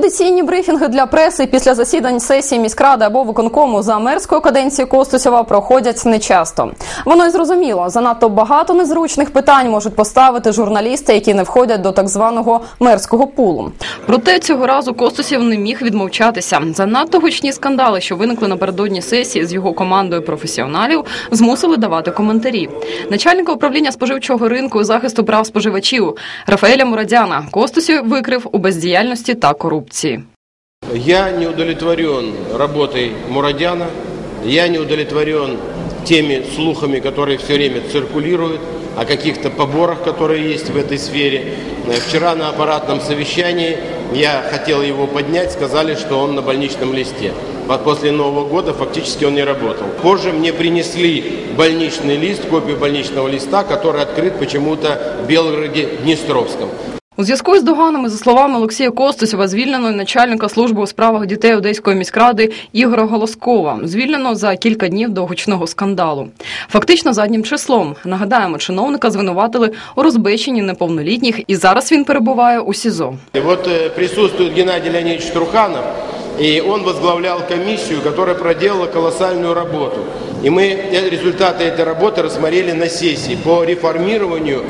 Традиційні брифінги для преси після засідань сесії міськради або виконкому за мерської каденції Костусєва проходять нечасто. Воно й зрозуміло, занадто багато незручних питань можуть поставити журналісти, які не входять до так званого мерського пулу. Проте цього разу Костусєв не міг відмовчатися. Занадто гучні скандали, що виникли напередодні сесії з його командою професіоналів, змусили давати коментарі. Начальника управління споживчого ринку і захисту прав споживачів Рафаеля Мурадяна Костусєв викрив у бездіяльності та корупції. Я не удовлетворен работой Мурадяна, я не удовлетворен теми слухами, которые все время циркулируют, о каких-то поборах, которые есть в этой сфере. Э, Вчера на аппаратном совещании я хотел его поднять, сказали, что он на больничном листе. По- После Нового года фактически он не работал. Позже мне принесли больничный лист, копию больничного листа, который открыт почему-то в Белгороде-Днестровском. У зв'язку з доганами, за словами Олексія Костусєва, звільнено й начальника служби у справах дітей Одеської міськради Ігора Голоскова. Звільнено за кілька днів до гучного скандалу. Фактично заднім числом. Нагадаємо, чиновника звинуватили у розбещенні неповнолітніх, і зараз він перебуває у СІЗО. И вот э, присутствует Геннадий Леонидович Труханов, и он возглавлял комиссию, которая проделала колоссальную работу. И мы э, результаты этой работы рассмотрели на сессии по реформированию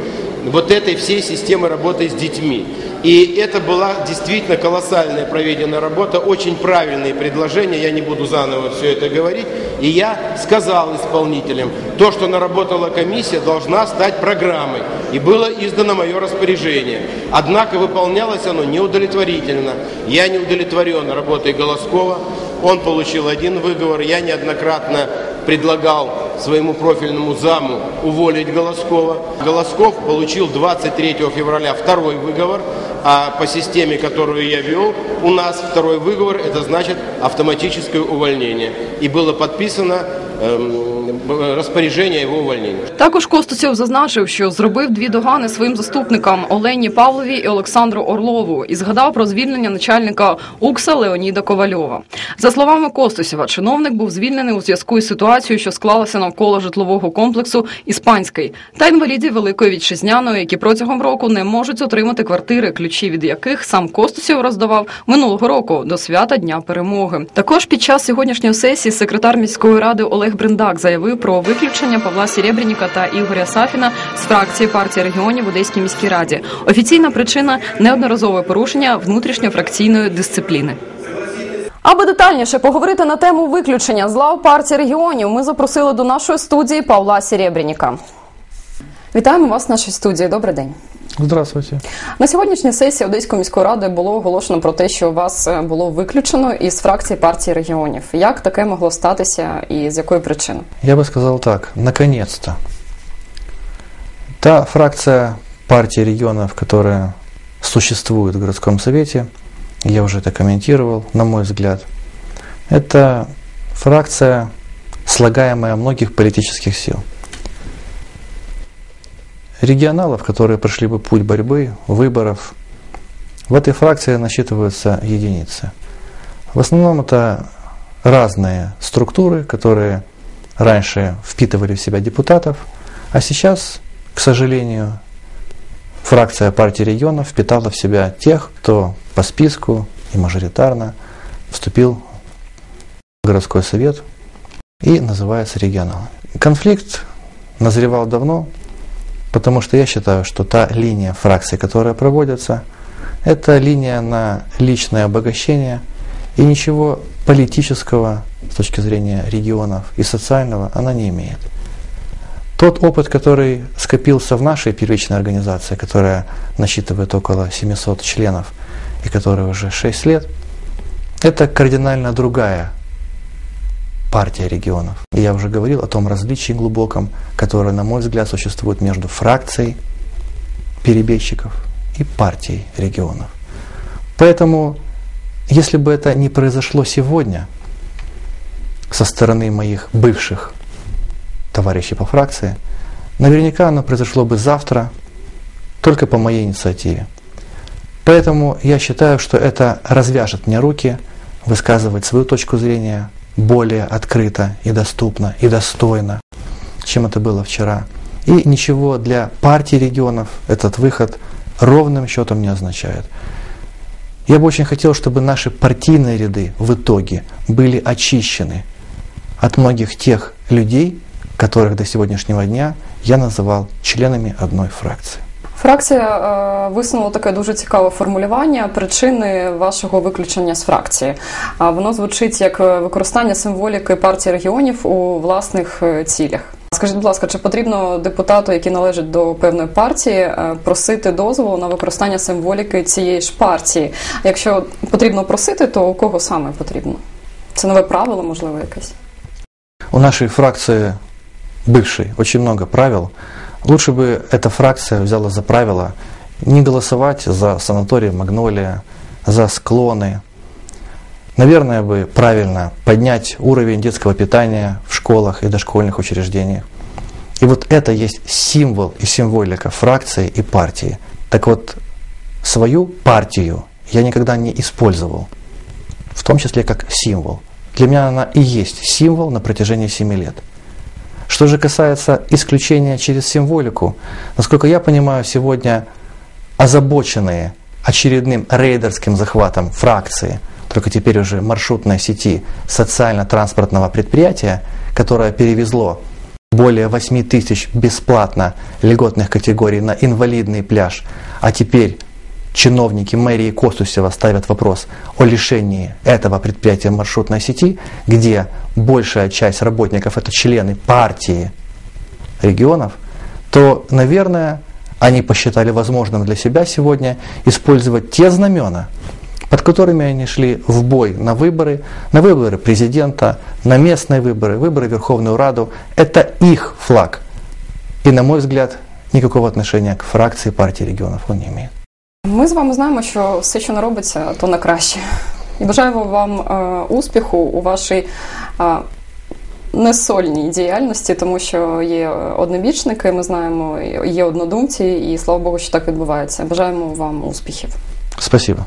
вот этой всей системы работы с детьми. И это была действительно колоссальная проведенная работа, очень правильные предложения, я не буду заново все это говорить. И я сказал исполнителям, то, что наработала комиссия, должна стать программой. И было издано мое распоряжение. Однако выполнялось оно неудовлетворительно. Я не удовлетворен работой Голоскова. Он получил один выговор. Я неоднократно предлагал своему профильному заму уволить Голоскова. Голосков получил 23 февраля второй выговор, а по системе, которую я вел, у нас второй выговор, это значит автоматическое увольнение. И было подписано эм, распоряжение о его увольнении. Також Костусєв зазначив, що зробив дві догани своїм заступникам Олені Павлові і Олександру Орлову і згадав про звільнення начальника УКСа Леоніда Ковальова. За словами Костусєва, чиновник був звільнений у зв'язку із ситуацією, що склалася навколо житлового комплексу Іспанський та інвалідів Великої Вітчизняної, які протягом року не можуть отримати квартири, ключі від яких сам Костусєв роздавав минулого року до свята Дня Перемоги. Також під час сьогоднішньої сесії секретар міської ради Олег Бриндак заявив про виключення Павла Серебряніка та Ігоря Сафіна з фракції партії регіонів в Одеській міській раді. Офіційна причина неодноразове порушення внутрішньофракційної дисципліни. Аби детальніше поговорити на тему виключення з лав партії регіонів, ми запросили до нашої студії Павла Серебряніка. Вітаємо вас в нашій студії. Добрий день. Здравствуйте. На сьогоднішній сесії Одеської міської ради було оголошено про те, що вас е, було виключено із фракції партії регіонів. Як таке могло статися і з якої причини? Я бы сказал так, наконец-то. Та фракция партии регионов, которая существует в городском совете, я уже это комментировал, на мой взгляд, это фракция, слагаемая многих политических сил. Регионалов, которые прошли бы путь борьбы, выборов, в этой фракции насчитываются единицы. В основном это разные структуры, которые раньше впитывали в себя депутатов, а сейчас, к сожалению, фракция партии регионов впитала в себя тех, кто по списку и мажоритарно вступил в городской совет и называется регионалами. Конфликт назревал давно, потому что я считаю, что та линия фракций, которая проводится, это линия на личное обогащение, и ничего политического с точки зрения регионов и социального она не имеет. Тот опыт, который скопился в нашей первичной организации, которая насчитывает около 700 членов и которая уже 6 лет, это кардинально другая партия регионов. И я уже говорил о том различии глубоком, которое, на мой взгляд, существует между фракцией перебежчиков и партией регионов. Поэтому, если бы это не произошло сегодня со стороны моих бывших товарищей по фракции, наверняка оно произошло бы завтра, только по моей инициативе. Поэтому я считаю, что это развяжет мне руки высказывать свою точку зрения более открыто и доступно и достойно, чем это было вчера. И ничего для партии регионов этот выход ровным счетом не означает. Я бы очень хотел, чтобы наши партийные ряды в итоге были очищены от многих тех людей, которых до сегодняшнего дня я называл членами одной фракции. Фракція е, висунула таке дуже цікаве формулювання причини вашого виключення з фракції. А воно звучить як е, використання символіки партії регіонів у власних е, цілях. Скажіть, будь ласка, чи потрібно депутату, який належить до певної партії, просити дозволу на використання символіки цієї ж партії? Якщо потрібно просити, то у кого саме потрібно? Це нове правило, можливо, якесь? У нашей фракции бывшей очень много правил. Лучше бы эта фракция взяла за правило не голосовать за санаторий Магнолия, за склоны. Наверное, бы правильно поднять уровень детского питания в школах и дошкольных учреждениях. И вот это есть символ и символика фракции и партии. Так вот, свою партию я никогда не использовал, в том числе как символ. Для меня она и есть символ на протяжении семи лет. Что же касается исключения через символику, насколько я понимаю, сегодня озабоченные очередным рейдерским захватом фракции, только теперь уже маршрутной сети социально-транспортного предприятия, которое перевезло более 8 тысяч бесплатно льготных категорий на инвалидный пляж, а теперь чиновники мэрии Костусева ставят вопрос о лишении этого предприятия маршрутной сети, где большая часть работников это члены партии регионов, то, наверное, они посчитали возможным для себя сегодня использовать те знамена, под которыми они шли в бой на выборы, на выборы президента, на местные выборы, выборы Верховную Раду. Это их флаг. И, на мой взгляд, никакого отношения к фракции партии регионов он не имеет. Ми з вами знаємо, що все, що не робиться, то на краще. І бажаємо вам е, успіху у вашій е, несольній діяльності, тому що є однобічники, ми знаємо, є однодумці, і слава Богу, що так відбувається. Бажаємо вам успіхів. Спасибо.